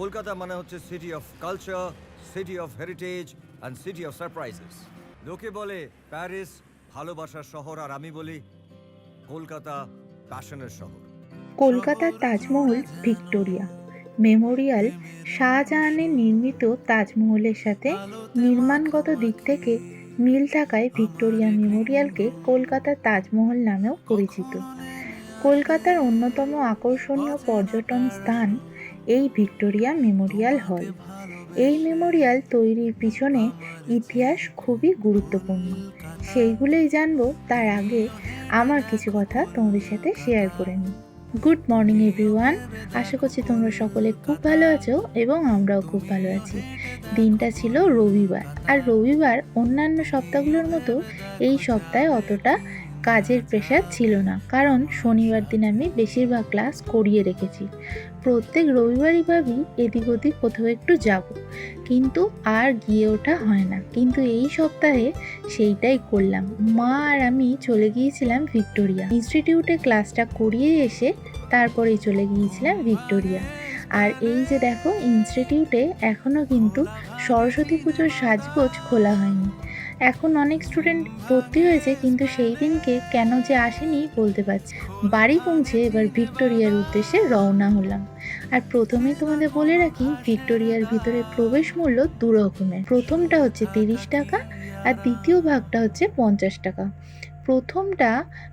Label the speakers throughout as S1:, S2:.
S1: কলকাতা মানে হচ্ছে city of culture city of heritage and city of surprises লোকে বলে প্যারিস ভালোবাসার শহর আর আমি বলি কলকাতা প্যাশনের শহর।
S2: কলকাতার তাজমহল ভিক্টোরিয়া। মেমোরিয়াল শাহজাহানের নির্মিত তাজমহলের সাথে নির্মাণগত দিক থেকে মিল থাকায় ভিক্টোরিয়া মেমোরিয়ালকে কলকাতার তাজমহল নামেও পরিচিত। কলকাতার অন্যতম আকর্ষণীয় পর্যটন স্থান এই ভিক্টোরিয়া মেমোরিয়াল হল। এই মেমোরিয়াল তৈরির পিছনে ইতিহাস খুবই গুরুত্বপূর্ণ। সেইগুলোই জানব তার আগে আমার কিছু কথা তোমাদের সাথে শেয়ার করে নিই। গুড মর্নিং এভরিওয়ান আশা করছি তোমরা সকলে খুব ভালো আছো এবং আমরাও খুব ভালো আছি। দিনটা ছিল রবিবার। আর রবিবার অন্যান্য সপ্তাহগুলোর মতো এই সপ্তাহে অতটা কাজের প্রেশার ছিল না। কারণ শনিবার দিন আমি বেশিরভাগ ক্লাস করিয়ে রেখেছি। প্রত্যেক রবিবারই ভাবি এদিক ওদিক কোথাও একটু যাব। কিন্তু আর গিয়ে ওঠা হয় না। কিন্তু এই সপ্তাহে সেইটাই করলাম। মা আর আমি চলে গিয়েছিলাম ভিক্টোরিয়া। ইনস্টিটিউটে ক্লাসটা করিয়ে এসে তারপরেই চলে গিয়েছিলাম ভিক্টোরিয়া। আর এই যে দেখো ইনস্টিটিউটে এখনও কিন্তু সরস্বতী পুজোর সাজগোজ খোলা হয়নি। এখন অনেক স্টুডেন্ট ভর্তি হয়েছে, কিন্তু সেই দিনকে কেন যে আসেনি বলতে পারছি বাড়ি পৌঁছে এবার ভিক্টোরিয়ার উদ্দেশ্যে রওনা হলাম। আর প্রথমে তোমাদের বলে রাখি, ভিক্টোরিয়ার ভিতরে প্রবেশ মূল্য দু রকমের। প্রথমটা হচ্ছে তিরিশ টাকা, আর দ্বিতীয় ভাগটা হচ্ছে পঞ্চাশ টাকা। প্রথমটা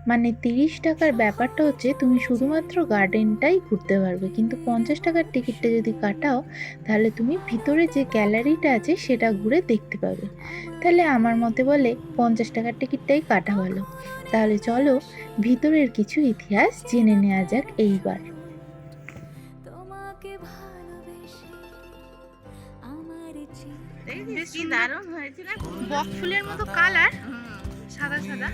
S2: মানে তিরিশ টাকার ব্যাপারটা হচ্ছে তুমি শুধুমাত্র গার্ডেনটাই ঘুরতে পারবে। কিন্তু পঞ্চাশ টাকার টিকিটটা যদি কাটাও তাহলে তুমি ভিতরে যে গ্যালারিটা আছে সেটা ঘুরে দেখতে পাবে। তাহলে আমার মতে বলে পঞ্চাশ টাকার টিকিটটাই কাটা ভালো। তাহলে চলো ভিতরের কিছু ইতিহাস জেনে নেওয়া যাক এইবার।
S3: তোমাকে ভালোবেসে
S2: কি দারুণ হয়েছে না? বক ফুলের মতো কালার সাদা সাদা।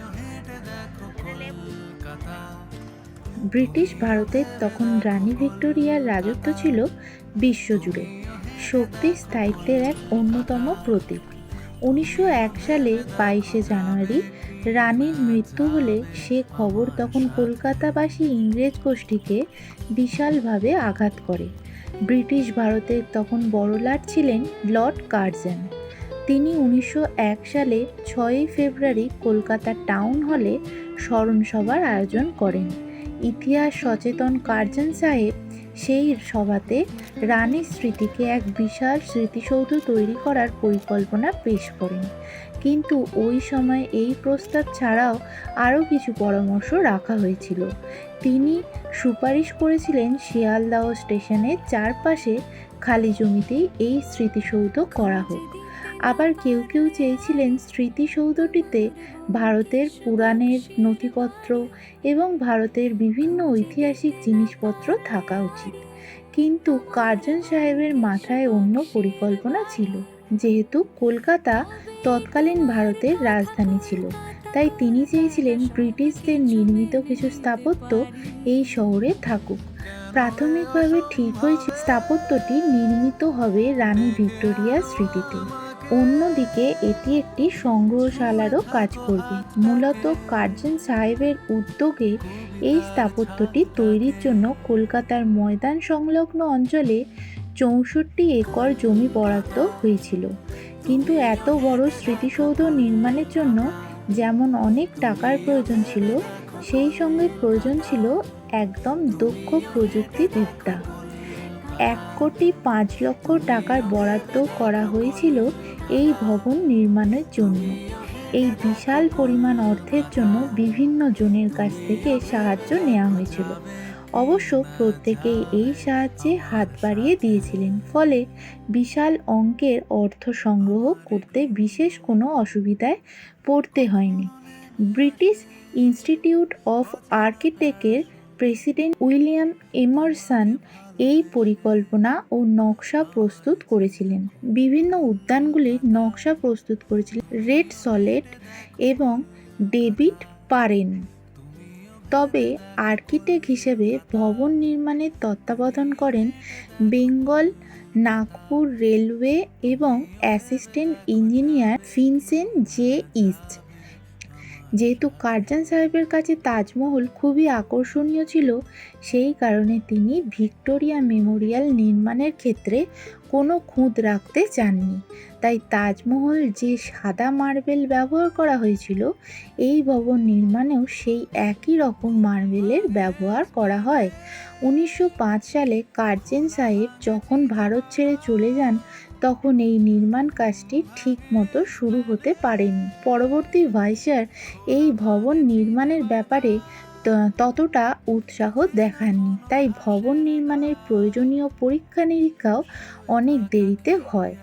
S2: ব্রিটিশ ভারতের তখন রানী ভিক্টোরিয়ার রাজত্ব ছিল বিশ্বজুড়ে। শক্তি স্থায়িত্বের এক অন্যতম প্রতীক। উনিশশো এক সালে বাইশে জানুয়ারি রানীর মৃত্যু হলে সে খবর তখন কলকাতাবাসী ইংরেজ গোষ্ঠীকে বিশালভাবে আঘাত করে। ব্রিটিশ ভারতের তখন বড়লাট ছিলেন লর্ড কার্জন। তিনি উনিশশো এক সালে ছয়ই ফেব্রুয়ারি কলকাতা টাউন হলে স্মরণসভার আয়োজন করেন। ইতিহাস সচেতন কার্জন সাহেব সেই সভাতে রানীর স্মৃতিকে এক বিশাল স্মৃতিসৌধ তৈরি করার পরিকল্পনা পেশ করেন। কিন্তু ওই সময় এই প্রস্তাব ছাড়াও আরও কিছু পরামর্শ রাখা হয়েছিল। তিনি সুপারিশ করেছিলেন শিয়ালদাহ স্টেশনের চারপাশে খালি জমিতেই এই স্মৃতিসৌধ করা হোক। আবার কেউ কেউ চেয়েছিলেন স্মৃতিসৌধটিতে ভারতের পুরাণের নথিপত্র এবং ভারতের বিভিন্ন ঐতিহাসিক জিনিসপত্র থাকা উচিত। কিন্তু কার্জন সাহেবের মাথায় অন্য পরিকল্পনা ছিল। যেহেতু কলকাতা তৎকালীন ভারতের রাজধানী ছিল, তাই তিনি চেয়েছিলেন ব্রিটিশদের নির্মিত কিছু স্থাপত্য এই শহরে থাকুক। প্রাথমিকভাবে ঠিক হয়েছে, স্থাপত্যটি নির্মিত হবে রানী ভিক্টোরিয়ার স্মৃতিতে। অন্যদিকে এটি একটি সংগ্রহশালারও কাজ করবে। মূলত কার্জন সাহেবের উদ্যোগে এই স্থাপত্যটি তৈরির জন্য কলকাতার ময়দান সংলগ্ন অঞ্চলে চৌষট্টি একর জমি বরাদ্দ হয়েছিল। কিন্তু এত বড় স্মৃতিসৌধ নির্মাণের জন্য যেমন অনেক টাকার প্রয়োজন ছিল, সেই সঙ্গে প্রয়োজন ছিল একদম দক্ষ প্রযুক্তিবিদ্যা এক কোটি পাঁচ লক্ষ টাকার বরাদ্দ করা হয়েছিল এই ভবন নির্মাণের জন্য। এই বিশাল পরিমাণ অর্থের জন্য বিভিন্ন জনের কাছ থেকে সাহায্য নেওয়া হয়েছিল। অবশ্য প্রত্যেকেই এই সাহায্যে হাত বাড়িয়ে দিয়েছিলেন, ফলে বিশাল অঙ্কের অর্থ সংগ্রহ করতে বিশেষ কোনো অসুবিধায় পড়তে হয়নি। ব্রিটিশ ইনস্টিটিউট অফ আর্কিটেক্টের প্রেসিডেন্ট উইলিয়াম এমারসন এই পরিকল্পনা ও নকশা প্রস্তুত করেছিলেন। বিভিন্ন উদ্যানগুলির নকশা প্রস্তুত করেছিলেন। রেড সলেট এবং ডেভিড পারেন। তবে আর্কিটেক্ট হিসেবে ভবন নির্মাণের তত্ত্বাবধান করেন বেঙ্গল নাগপুর রেলওয়ে এবং assistant engineer Finsen J East. যেহেতু কার্জন সাহেবের কাছে তাজমহল খুবই আকর্ষণীয় ছিল, সেই কারণে তিনি ভিক্টোরিয়া মেমোরিয়াল নির্মাণের ক্ষেত্রে কোনো খুঁত রাখতে চাননি। তাই তাজমহল যে সাদা মার্বেল ব্যবহার করা হয়েছিল, এই ভবন নির্মাণেও সেই একই রকম মার্বেলের ব্যবহার করা হয়। উনিশশো পাঁচ সালে কার্জেন সাহেব যখন ভারত ছেড়ে চলে যান, তখন এই নির্মাণ কাজটি ঠিক মতো শুরু হতে পারেনি। পরবর্তী ভাইসার এই ভবন নির্মাণের ব্যাপারে ততটা উৎসাহ দেখাননি। তাই ভবন নির্মাণের প্রয়োজনীয় পরীক্ষা নিরীক্ষাও অনেক দেরিতে হয়।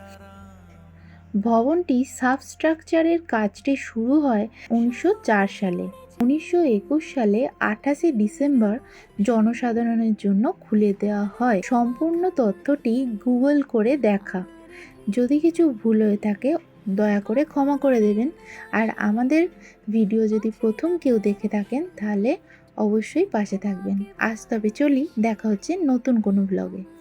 S2: ভবনটি সাবস্ট্রাকচারের কাজটি শুরু হয় উনিশশো চার সালে। উনিশশো একুশ সালে আঠাশে ডিসেম্বর জনসাধারণের জন্য খুলে দেওয়া হয়। সম্পূর্ণ তথ্যটি গুগল করে দেখা। যদি কিছু ভুল হয়ে থাকে দয়া করে ক্ষমা করে দেবেন। আর আমাদের ভিডিও যদি প্রথম কেউ দেখে থাকেন, তাহলে অবশ্যই পাশে থাকবেন। আজ তবে চলি, দেখা হচ্ছে নতুন কোনো ব্লগে